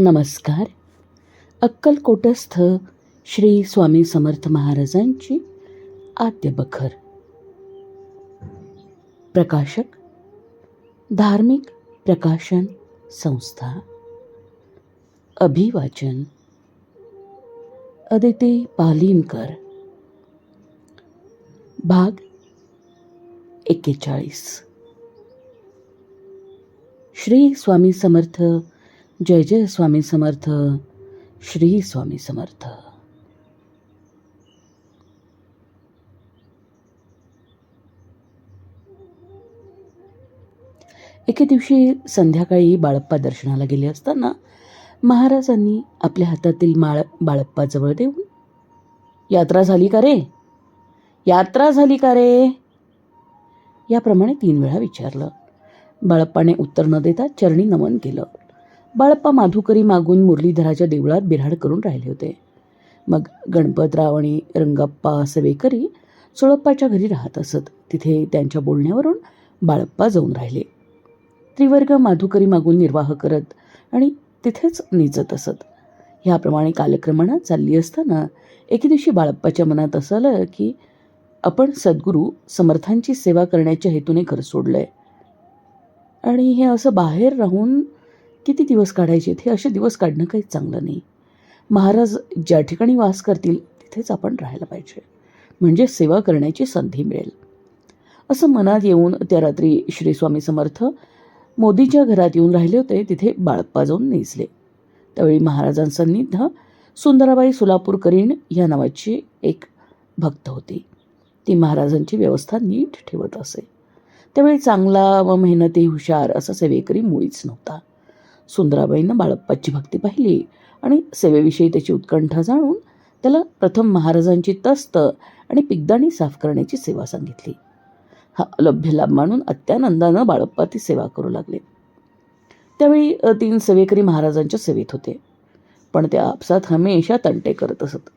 नमस्कार. अक्कलकोटस्थ श्री स्वामी समर्थ महाराजांची आद्य बखर. प्रकाशक धार्मिक प्रकाशन संस्था अभिवाचन अदिती पालिनकर. भाग एक्केचाळीस श्री स्वामी समर्थ जय जय स्वामी समर्थ श्री स्वामी समर्थ. एके दिवशी संध्याकाळी बाळप्पा दर्शनाला गेले असताना महाराजांनी आपल्या हातातील माळ बाळप्पाजवळ देऊन यात्रा झाली का रे? यात्रा झाली का रे? याप्रमाणे तीन वेळा विचारलं. बाळप्पाने उत्तर न देता चरणी नमन केलं. बाळप्पा माधुकरी मागून मुरलीधराच्या देवळात बिऱ्हाड करून राहिले होते. मग गणपतराव आणि रंगप्पा सवेकरी चोळप्पाच्या घरी राहत असत. तिथे त्यांच्या बोलण्यावरून बाळप्पा जाऊन राहिले. त्रिवर्ग माधुकरी मागून निर्वाह करत आणि तिथेच निजत असत. ह्याप्रमाणे कालक्रमणात चालली असताना एके दिवशी बाळप्पाच्या मनात असं आलं की आपण सद्गुरू समर्थांची सेवा करण्याच्या हेतूने घर सोडलं आहे आणि हे असं बाहेर राहून किती दिवस काढायचे? हे असे दिवस काढणं काही चांगलं नाही. महाराज ज्या ठिकाणी वास करतील तिथेच आपण राहायला पाहिजे. म्हणजे सेवा करण्याची संधी मिळेल. असं मनात येऊन त्या रात्री श्री स्वामी समर्थ मोदीच्या घरात येऊन राहिले होते तिथे बाळप्पा जाऊन नेसले. त्यावेळी महाराजांसन्निध सुंदराबाई सोलापूरकरीण या नावाची एक भक्त होती. ती महाराजांची व्यवस्था नीट ठेवत असे. त्यावेळी चांगला व मेहनती हुशार असा सेवेकरी मुळीच नव्हता. सुंदराबाईंना बाळप्पाची भक्ती पाहिली आणि सेवेविषयी त्याची उत्कंठा जाणून त्याला प्रथम महाराजांची तस्त आणि पिगदाणी साफ करण्याची सेवा सांगितली. हा अलभ्य लाभ मानून अत्यानंदानं बाळप्पा ती सेवा करू लागले. त्यावेळी तीन सेवेकरी महाराजांच्या सेवेत होते. पण त्या आपसात हमेशा तंटे करत असत.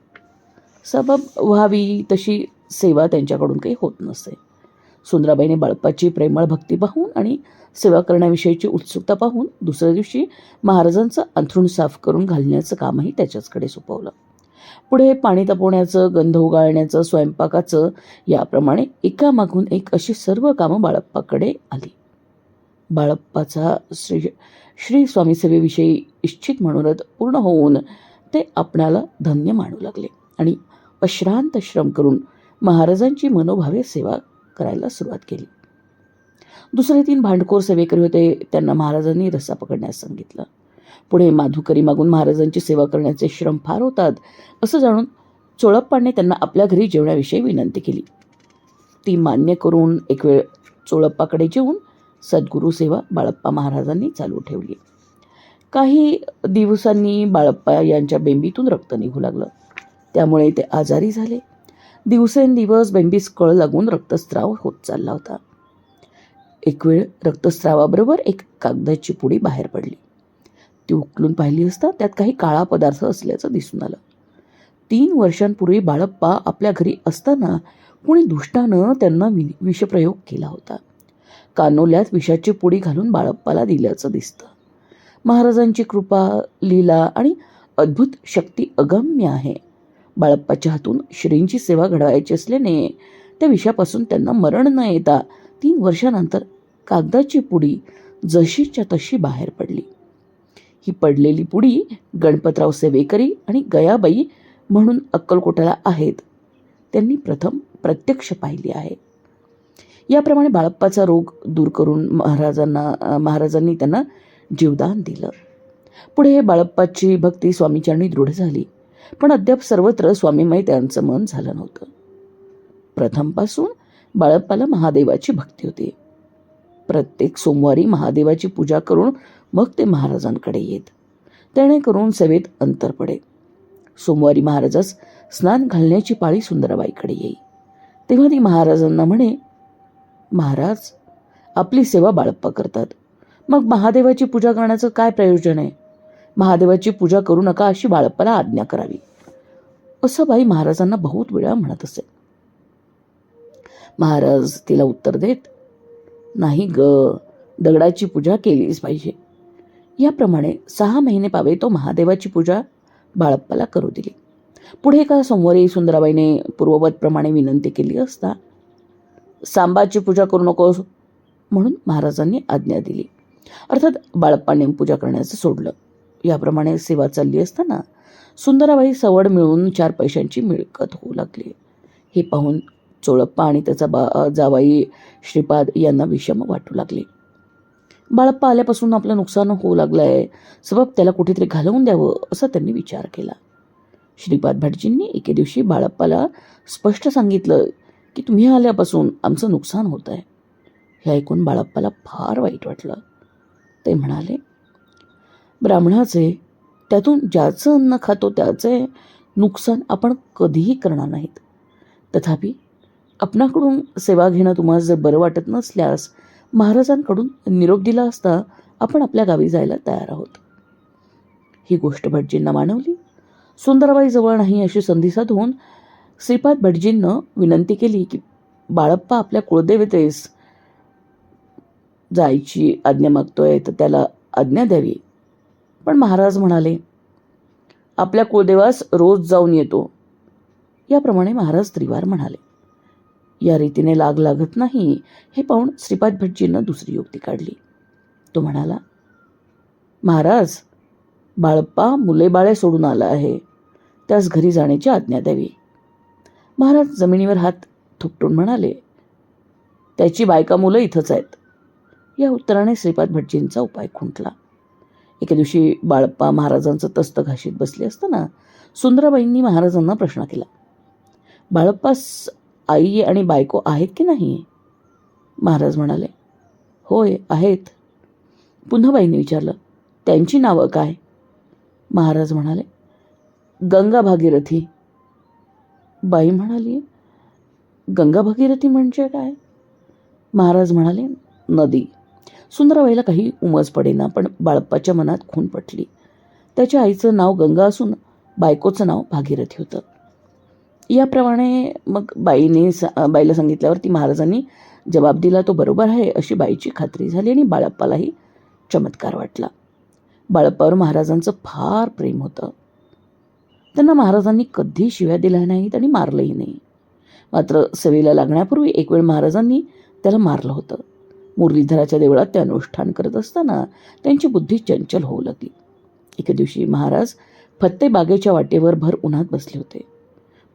सबब व्हावी तशी सेवा त्यांच्याकडून काही होत नसे. सुंदराबाईने बाळप्पाची प्रेमळ भक्ती पाहून आणि सेवा करण्याविषयीची उत्सुकता पाहून दुसऱ्या दिवशी महाराजांचं अंथरूण साफ करून घालण्याचं कामही त्याच्याचकडे सोपवलं. पुढे पाणी तापवण्याचं गंध उगाळण्याचं स्वयंपाकाचं याप्रमाणे एकामागून एक अशी सर्व कामं बाळप्पाकडे आली. बाळप्पाचा श्री श्री स्वामी सेवेविषयी इच्छित मनोरथ पूर्ण होऊन ते आपणाला धन्य मानू लागले आणि अश्रांत श्रम करून महाराजांची मनोभावे सेवा करायला सुरुवात केली. दुसरे तीन भांडखोर सेवेकरी होते त्यांना महाराजांनी रस्सा पकडण्यास सांगितलं. पुढे माधुकरी मागून महाराजांची सेवा करण्याचे श्रम फार होतात असं जाणून चोळप्पाने त्यांना आपल्या घरी जेवण्याविषयी विनंती केली. ती मान्य करून एक वेळ चोळप्पाकडे जेवून सद्गुरू सेवा बाळप्पा महाराजांनी चालू ठेवली. काही दिवसांनी बाळप्पा यांच्या बेंबीतून रक्त निघू लागलं. त्यामुळे ते आजारी झाले. दिवसेंदिवस बेंबीस कळ लागून रक्तस्राव होत चालला होता. एक वेळ रक्तस्रावाबरोबर एक कागदाची पुडी बाहेर पडली. ती उकलून पाहिली असता त्यात काही काळा पदार्थ असल्याचं दिसून आलं. तीन वर्षांपूर्वी बाळप्पा आपल्या घरी असताना कुणी दुष्टानं त्यांना वि विषप्रयोग केला होता. कानोल्यात विषाची पुडी घालून बाळप्पाला दिल्याचं दिसतं. महाराजांची कृपा लीला आणि अद्भुत शक्ती अगम्य आहे. बाळप्पाच्या हातून श्रींची सेवा घडवायची असल्याने त्या विषापासून त्यांना मरण न येता तीन वर्षानंतर कागदाची पुडी जशीच्या तशी बाहेर पडली. ही पडलेली पुडी गणपतराव सेवेकरी आणि गयाबाई म्हणून अक्कलकोटाला आहेत. त्यांनी प्रथम प्रत्यक्ष पाहिली आहे. याप्रमाणे बाळप्पाचा रोग दूर करून महाराजांना महाराजांनी त्यांना जीवदान दिलं. पुढे बाळप्पाची भक्ती स्वामीचरणी दृढ झाली. पण अद्याप सर्वत्र स्वामीमय त्यांचं मन झालं नव्हतं. प्रथमपासून बाळप्पाला महादेवाची भक्ती होती. प्रत्येक सोमवारी महादेवाची पूजा करून मग ते महाराजांकडे येत. त्याने करून सेवेत अंतर पडे. सोमवारी महाराजास स्नान घालण्याची पाळी सुंदराबाईकडे येई. तेव्हा ती महाराजांना म्हणे महाराज आपली सेवा बाळप्पा करतात. मग महादेवाची पूजा करण्याचं काय प्रयोजन आहे? महादेवाची पूजा करू नका अशी बाळप्पाला आज्ञा करावी. असं बाई महाराजांना बहुत वेळा म्हणत असे. महाराज तिला उत्तर देत नाही ग दगडाची पूजा केलीच पाहिजे. याप्रमाणे सहा महिने पावे तो महादेवाची पूजा बाळप्पाला करू दिली. पुढे एका सोमवारी सुंदराबाईने पूर्ववतप्रमाणे विनंती केली असता सांबाची पूजा करू नकोस म्हणून महाराजांनी आज्ञा दिली. अर्थात बाळप्पाने पूजा करण्याचं सोडलं. याप्रमाणे सेवा चालली असताना सुंदराबाई सवड मिळून चार पैशांची मिळकत होऊ लागली. हे पाहून चोळप्पा आणि त्याचा बा जावाई श्रीपाद यांना विषम वाटू लागले. बाळप्पा आल्यापासून आपलं नुकसान होऊ लागलं आहे सबब त्याला कुठेतरी घालवून द्यावं असा त्यांनी विचार केला. श्रीपाद भटजींनी एके दिवशी बाळप्पाला स्पष्ट सांगितलं की तुम्ही आल्यापासून आमचं नुकसान होत आहे हे ऐकून बाळप्पाला फार वाईट वाटलं. ते म्हणाले ब्राह्मणाचे त्यातून ज्याचं अन्न खातो त्याचे नुकसान आपण कधीही करणार नाहीत. तथापि आपणाकडून सेवा घेणं तुम्हाला जर बरं वाटत नसल्यास महाराजांकडून निरोप दिला असता आपण आपल्या गावी जायला तयार आहोत. ही गोष्ट भटजींना मानवली. सुंदरबाई जवळ नाही अशी संधी साधून श्रीपाद भटजींनं विनंती केली की बाळप्पा आपल्या कुळदेवतेस जायची आज्ञा मागतोय तर त्याला आज्ञा द्यावी. पण महाराज म्हणाले आपल्या कुलदेवास रोज जाऊन येतो. याप्रमाणे महाराज त्रिवार म्हणाले या रीतीने लाग लागत नाही. हे पाहून श्रीपाद भटजींना दुसरी युक्ती काढली. तो म्हणाला महाराज बाळप्पा मुले बाळे सोडून आला आहे. त्यास घरी जाण्याची आज्ञा द्यावी. महाराज जमिनीवर हात थुपटून म्हणाले त्याची बायका मुलं इथंच आहेत. या उत्तराने श्रीपाद भटजींचा उपाय खुंटला. एके दिवशी बाळप्पा महाराजांचं तस्त घाशीत बसले असताना सुंदराबाईंनी महाराजांना प्रश्न केला बाळप्पास आई आणि बायको आहेत की नाही? महाराज म्हणाले होय आहेत. पुन्हा बाईंनी विचारलं त्यांची नावं काय? महाराज म्हणाले गंगा भागीरथी. बाई म्हणाली गंगा भागीरथी म्हणजे काय? महाराज म्हणाले नदी. सुंदराबाईला काही उमज पडेना पण बाळप्पाच्या मनात खून पटली. त्याच्या आईचं नाव गंगा असून बायकोचं नाव भागीरथी होतं. याप्रमाणे मग बाईने सा बाईला सांगितल्यावर ती महाराजांनी जबाब दिला तो बरोबर आहे अशी बाईची खात्री झाली आणि बाळप्पालाही चमत्कार वाटला. बाळप्पावर महाराजांचं फार प्रेम होतं. त्यांना महाराजांनी कधी शिव्या दिल्या नाहीत आणि मारलंही नाही. मात्र सवेला लागण्यापूर्वी एक वेळ महाराजांनी त्याला मारलं होतं. मुरलीधराच्या देवळात ते अनुष्ठान करत असताना त्यांची बुद्धी चंचल होऊ लागली. एके दिवशी महाराज फत्ते बागेच्या वाटेवर भर उन्हात बसले होते.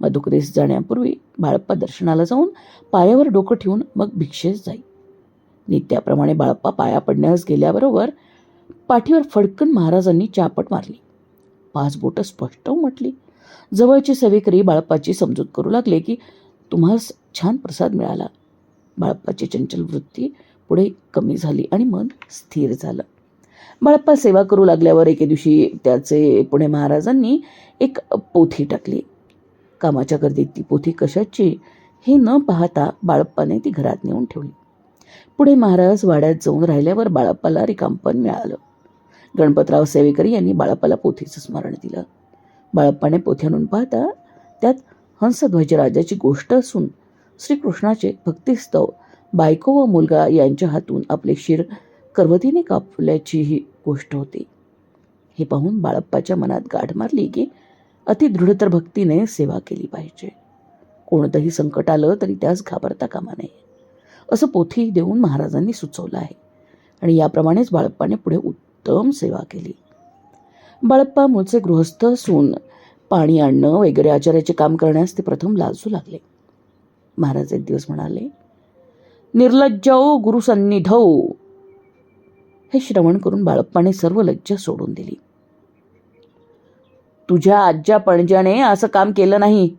मधुकरेस जाण्यापूर्वी बाळप्पा दर्शनाला जाऊन पायावर डोकं ठेवून मग भिक्षेस जाई. नित्याप्रमाणे बाळप्पा पाया पडण्यास गेल्याबरोबर पाठीवर फडकन महाराजांनी चापट मारली. पाच बोटं स्पष्ट उमटली. जवळचे सेवेकरी बाळप्पाची समजूत करू लागले की तुम्हाला छान प्रसाद मिळाला. बाळप्पाची चंचल वृत्ती पुढे कमी झाली आणि मन स्थिर झालं. बाळप्पा सेवा करू लागल्यावर एके दिवशी त्याचे पुणे महाराजांनी एक पोथी टाकली. कामाच्या गर्दीत ती पोथी कशाची हे न पाहता बाळप्पाने ती घरात नेऊन ठेवली. पुढे महाराज वाड्यात जाऊन राहिल्यावर बाळप्पाला रिकामपण मिळालं. गणपतराव सेवेकरी यांनी बाळप्पाला पोथीचं स्मरण दिलं. बाळप्पाने पोथी आणून पाहता त्यात हंसध्वजराजाची गोष्ट असून श्रीकृष्णाचे भक्तिस्तव बायको व मुलगा यांच्या हातून आपले शिर करवतीने कापल्याची ही गोष्ट होती. हे पाहून बाळप्पाच्या मनात गाठ मारली की अतिदृढतर भक्तीने सेवा केली पाहिजे. कोणतंही संकट आलं तरी त्यास घाबरता कामा नये. असं पोथी देऊन महाराजांनी सुचवलं आहे. आणि याप्रमाणेच बाळप्पाने पुढे उत्तम सेवा केली. बाळप्पा मूळचे गृहस्थ असून पाणी आणणं वगैरे आचार्याचे काम करण्यास ते प्रथम लाजू लागले. महाराज एक दिवस म्हणाले निर्लज्जौ गुरुसन्निधौ. हे श्रवण करून बाळप्पाने सर्व लज्जा सोडून दिली. तुझ्या आजच्या पणज्याने असं काम केलं नाही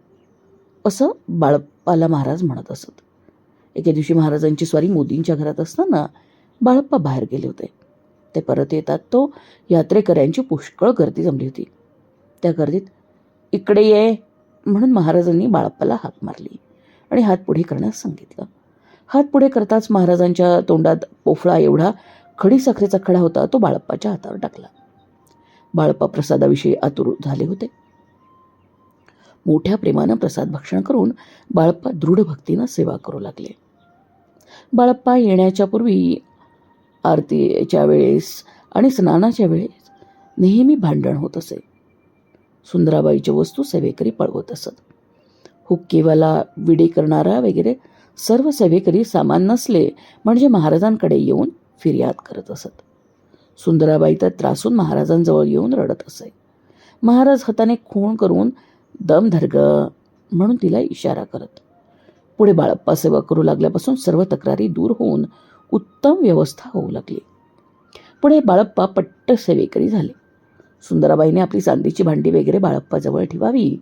असं बाळप्पाला महाराज म्हणत असत. एके दिवशी महाराजांची स्वारी मोदींच्या घरात असताना बाळप्पा बाहेर गेले होते. ते परत येतात तो यात्रेकऱ्यांची पुष्कळ गर्दी जमली होती. त्या गर्दीत इकडे ये म्हणून महाराजांनी बाळप्पाला हाक मारली आणि हात पुढे करण्यास सांगितलं. हात पुढे करताच महाराजांच्या तोंडात पोफळा एवढा खडी साखरेचा खडा होता तो बाळप्पाच्या हातावर टाकला. बाळप्पा प्रसादाविषयी आतुर झाले होते. मोठ्या प्रेमानं प्रसाद भक्षण करून बाळप्पा दृढ भक्तीनं सेवा करू लागले. बाळप्पा येण्याच्या पूर्वी आरतीच्या वेळेस आणि स्नानाच्या वेळेस नेहमी भांडण होत असे. सुंदराबाईच्या वस्तू सेवेकरी पळवत असत. हुक्केवाला विडे करणारा वगैरे सर्व सेवेकरी सामान नसले म्हणजे महाराजांकडे येऊन फिर्याद करत असत. सुंदराबाई तर त्रासून महाराजांजवळ येऊन रडत असे. महाराज हाताने खूण करून दम धरग म्हणून तिला इशारा करत. पुढे बाळप्पा सेवा करू लागल्यापासून सर्व तक्रारी दूर होऊन उत्तम व्यवस्था होऊ लागली. पुढे बाळप्पा पट्ट सेवेकरी झाले. सुंदराबाईने आपली चांदीची भांडी वगैरे बाळप्पाजवळ ठेवावी.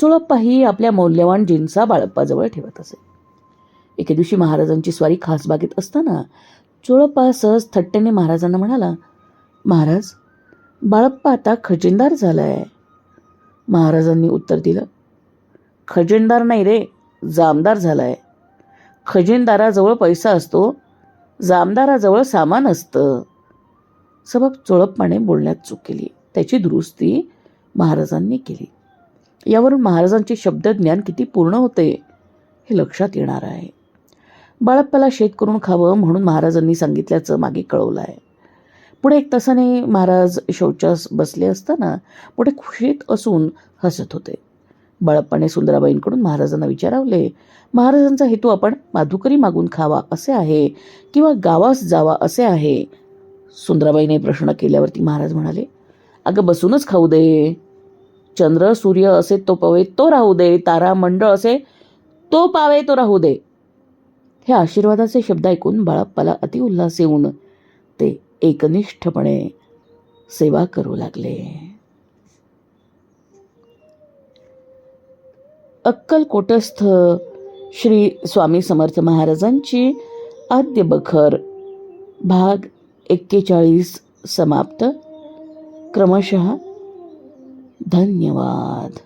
चुळप्पाही आपल्या मौल्यवान जिन्सा बाळप्पाजवळ ठेवत असे. एके दिवशी महाराजांची स्वारी खासबागेत असताना चोळप्पा सहज थट्टेने महाराजांना म्हणाला महाराज बाळप्पा आता खजिनदार झाला आहे महाराजांनी उत्तर दिलं खजिनदार नाही रे जामदार झाला आहे खजिनदाराजवळ पैसा असतो जामदाराजवळ सामान असतं. सबब चोळप्पाने बोलण्यात चूक केली. त्याची दुरुस्ती महाराजांनी केली. यावरून महाराजांचे शब्दज्ञान किती पूर्ण होते हे लक्षात येणार आहे. बाळप्पाला शेत करून खावं म्हणून महाराजांनी सांगितल्याचं मागे कळवलं आहे पुढे एक तासाने महाराज शौचास बसले असताना पुढे खुशीत असून हसत होते. बाळप्पाने सुंदराबाईंकडून महाराजांना विचारावले महाराजांचा हेतू आपण माधुकरी मागून खावा असे आहे किंवा गावास जावा असे आहे? सुंदराबाईने प्रश्न केल्यावरती महाराज म्हणाले अगं बसूनच खाऊ दे. चंद्र सूर्य असे तो पवे तो राहू दे. तारा मंडळ असे तो पावे तो राहू दे. हे आशीर्वादाचे शब्द ऐकून बाळप्पाला अतिउल्हास येऊन ते एकनिष्ठपणे सेवा करू लागले. अक्कलकोटस्थ श्री स्वामी समर्थ महाराजांची आद्य बखर भाग एक्केचाळीस समाप्त. क्रमशः धन्यवाद.